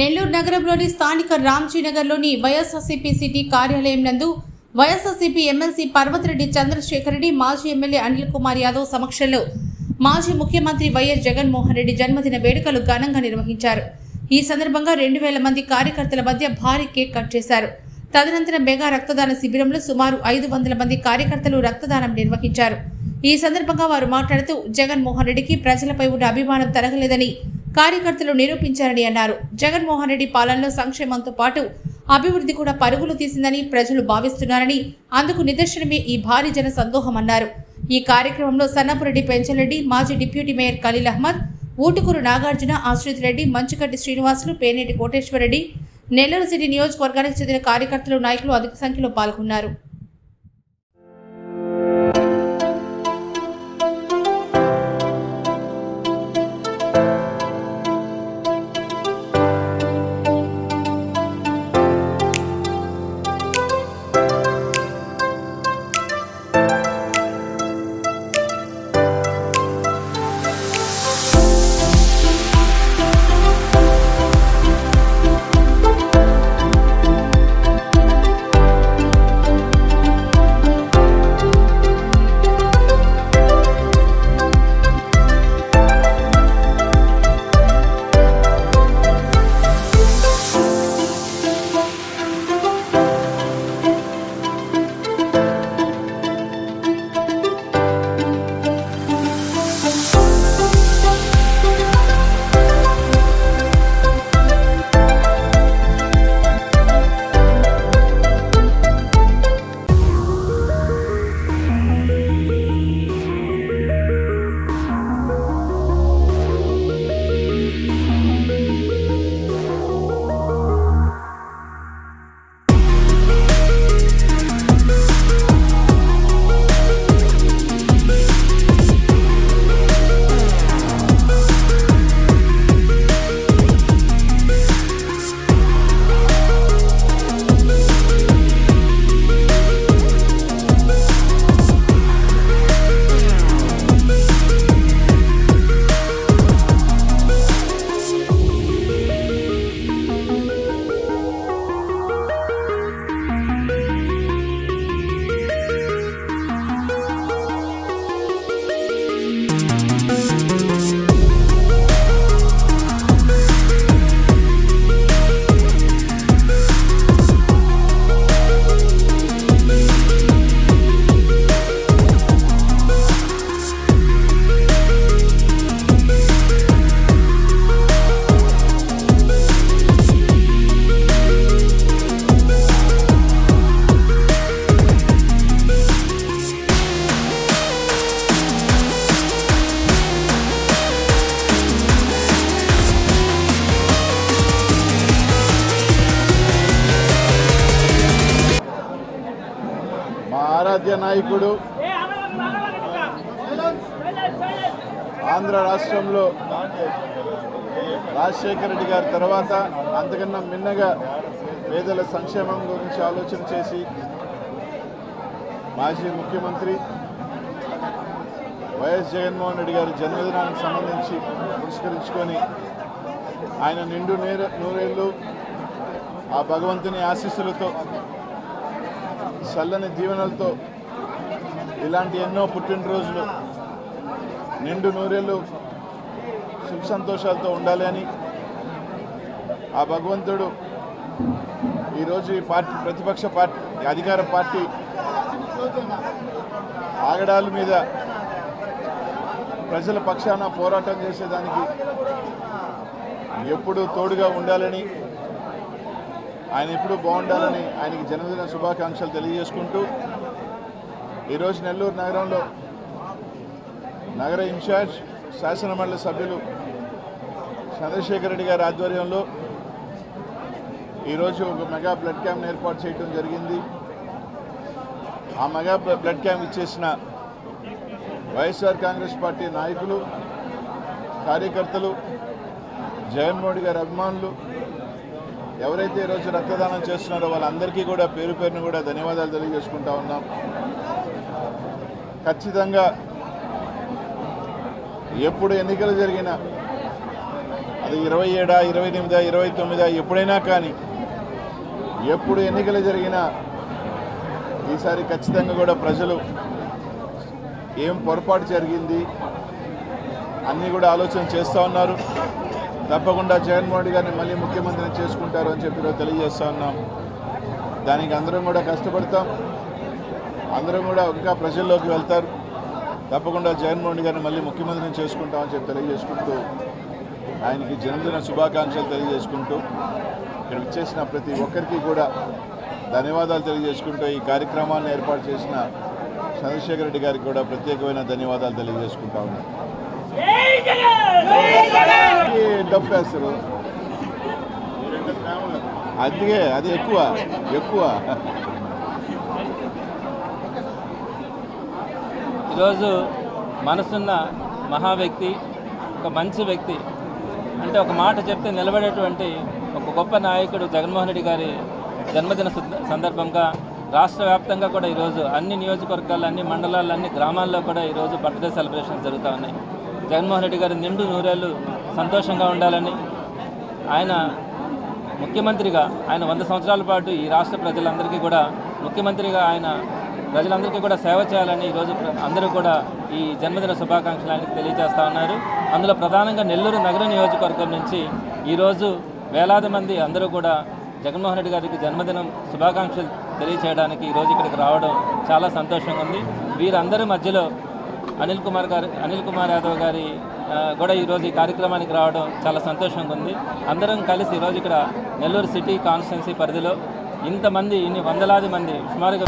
నెల్లూరు నగరంలోని స్థానిక రామ్జీనగర్లోని వైఎస్ఆర్సీపీ సిటీ కార్యాలయం నందు వైఎస్ఆర్సీపీ ఎమ్మెల్సీ పర్వతిరెడ్డి చంద్రశేఖర్ రెడ్డి మాజీ ఎమ్మెల్యే అనిల్ కుమార్ యాదవ్ సమక్షంలో మాజీ ముఖ్యమంత్రి వైఎస్ జగన్మోహన్ రెడ్డి జన్మదిన వేడుకలు ఘనంగా నిర్వహించారు. ఈ సందర్భంగా రెండు వేల మంది కార్యకర్తల మధ్య భారీ కేక్ కట్ చేశారు. తదనంతరం మెగా రక్తదాన శిబిరంలో సుమారు ఐదు వందల మంది కార్యకర్తలు రక్తదానం నిర్వహించారు. ఈ సందర్భంగా వారు మాట్లాడుతూ జగన్మోహన్ రెడ్డికి ప్రజలపై ఉన్న అభిమానం తరగలేదని కార్యకర్తలు నిరూపించారని అన్నారు. జగన్మోహన్ రెడ్డి పాలనలో సంక్షేమంతో పాటు అభివృద్ధి కూడా పరుగులు తీసిందని ప్రజలు భావిస్తున్నారని అందుకు నిదర్శనమే ఈ భారీ జన సందోహమన్నారు ఈ కార్యక్రమంలో సన్నపురెడ్డి పెంచలరెడ్డి మాజీ deputy mayor Khaleel Ahmed Ootukuru Nagarjuna Ashrith Reddy Manchukatti Srinivasulu Peneti Koteswarareddy Nellore city నియోజకవర్గానికి చెందిన కార్యకర్తలు నాయకులు అధిక సంఖ్యలో పాల్గొన్నారు. ఆరాధ్య నాయకుడు. ఆంధ్ర రాష్ట్రంలో రాజశేఖర రెడ్డి గారి తర్వాత అంతకన్నా మిన్నగా పేదల సంక్షేమం గురించి ఆలోచన చేసి మాజీ ముఖ్యమంత్రి వైఎస్ జగన్మోహన్ రెడ్డి గారి జన్మదినానికి సంబంధించి పురస్కరించుకొని ఆయన నిండు నేర నూరేళ్ళు ఆ భగవంతుని ఆశీస్సులతో చల్లని దీవెనలతో ఇలాంటి ఎన్నో పుట్టినరోజులు నిండు నూరేళ్ళు సుఖ సంతోషాలతో ఉండాలి అని ఆ భగవంతుడు ఈరోజు ఈ పార్టీ ప్రతిపక్ష పార్టీ అధికార పార్టీ ఆగడాల మీద ప్రజల పక్షాన పోరాటం చేసేదానికి ఎప్పుడూ తోడుగా ఉండాలని ఆయన ఎప్పుడూ బాగుండాలని ఆయనకి జన్మదిన శుభాకాంక్షలు తెలియజేసుకుంటూ ఈరోజు నెల్లూరు నగరంలో నగర ఇన్ఛార్జ్ శాసనమండలి సభ్యులు చంద్రశేఖర్ రెడ్డి గారి ఆధ్వర్యంలో ఈరోజు ఒక మెగా బ్లడ్ క్యాంప్ ఏర్పాటు చేయడం జరిగింది. ఆ మెగా బ్లడ్ క్యాంప్ ఇచ్చేసిన వైఎస్ఆర్ కాంగ్రెస్ పార్టీ నాయకులు కార్యకర్తలు జగన్మోహన్ గారి అభిమానులు ఎవరైతే ఈరోజు రక్తదానం చేస్తున్నారో వాళ్ళందరికీ కూడా పేరు పేరును కూడా ధన్యవాదాలు తెలియజేసుకుంటా ఉన్నాం. ఖచ్చితంగా ఎప్పుడు ఎన్నికలు జరిగినా అది ఇరవై ఏడా ఇరవై ఎనిమిదా ఇరవై తొమ్మిదా ఎప్పుడైనా కానీ ఎప్పుడు ఎన్నికలు జరిగినా ఈసారి ఖచ్చితంగా కూడా ప్రజలు ఏం పొరపాటు జరిగింది అన్నీ కూడా ఆలోచన చేస్తూ ఉన్నారు. తప్పకుండా జగన్మోహన్ రెడ్డి గారిని మళ్ళీ ముఖ్యమంత్రిని చేసుకుంటారు అని చెప్పి తెలియజేస్తా ఉన్నాం. దానికి అందరం కూడా కష్టపడతాం. అందరం కూడా ఇంకా ప్రజల్లోకి వెళ్తారు. తప్పకుండా జగన్మోహన్ రెడ్డి గారిని మళ్ళీ ముఖ్యమంత్రిని చేసుకుంటామని చెప్పి తెలియజేసుకుంటూ ఆయనకి జన్మదిన శుభాకాంక్షలు తెలియజేసుకుంటూ ఇక్కడ ఇచ్చేసిన ప్రతి ఒక్కరికి కూడా ధన్యవాదాలు తెలియజేసుకుంటూ ఈ కార్యక్రమాన్ని ఏర్పాటు చేసిన చంద్రశేఖర్ రెడ్డి గారికి కూడా ప్రత్యేకమైన ధన్యవాదాలు తెలియజేసుకుంటా ఉన్నాను డబ్బు వేస్తారు అందుకే అది ఎక్కువ ఎక్కువ. ఈరోజు మనసున్న మహా వ్యక్తి ఒక మంచి వ్యక్తి అంటే ఒక మాట చెప్తే నిలబడేటువంటి ఒక గొప్ప నాయకుడు జగన్మోహన్ రెడ్డి గారి జన్మదిన సందర్భంగా రాష్ట్ర వ్యాప్తంగా కూడా ఈరోజు అన్ని నియోజకవర్గాలు అన్ని మండలాలు అన్ని గ్రామాల్లో కూడా ఈరోజు బర్త్డే సెలబ్రేషన్స్ జరుగుతూ ఉన్నాయి. జగన్మోహన్ రెడ్డి గారి నిండు నూరేళ్ళు సంతోషంగా ఉండాలని ఆయన ముఖ్యమంత్రిగా ఆయన వంద సంవత్సరాల పాటు ఈ రాష్ట్ర ప్రజలందరికీ కూడా ముఖ్యమంత్రిగా ఆయన ప్రజలందరికీ కూడా సేవ చేయాలని ఈరోజు అందరూ కూడా ఈ జన్మదిన శుభాకాంక్షలు ఆయనకు తెలియజేస్తా ఉన్నారు. అందులో ప్రధానంగా నెల్లూరు నగర నియోజకవర్గం నుంచి ఈరోజు వేలాది మంది అందరూ కూడా జగన్మోహన్ రెడ్డి గారికి జన్మదినం శుభాకాంక్షలు తెలియచేయడానికి ఈరోజు ఇక్కడికి రావడం చాలా సంతోషంగా ఉంది. వీరందరి మధ్యలో అనిల్ కుమార్ గారు అనిల్ కుమార్ యాదవ్ గారి కూడా ఈరోజు ఈ కార్యక్రమానికి రావడం చాలా సంతోషంగా ఉంది. అందరం కలిసి ఈరోజు ఇక్కడ నెల్లూరు సిటీ కాన్స్టిట్యున్సీ పరిధిలో ఇంతమంది ఇన్ని వందలాది మంది సుమారుగా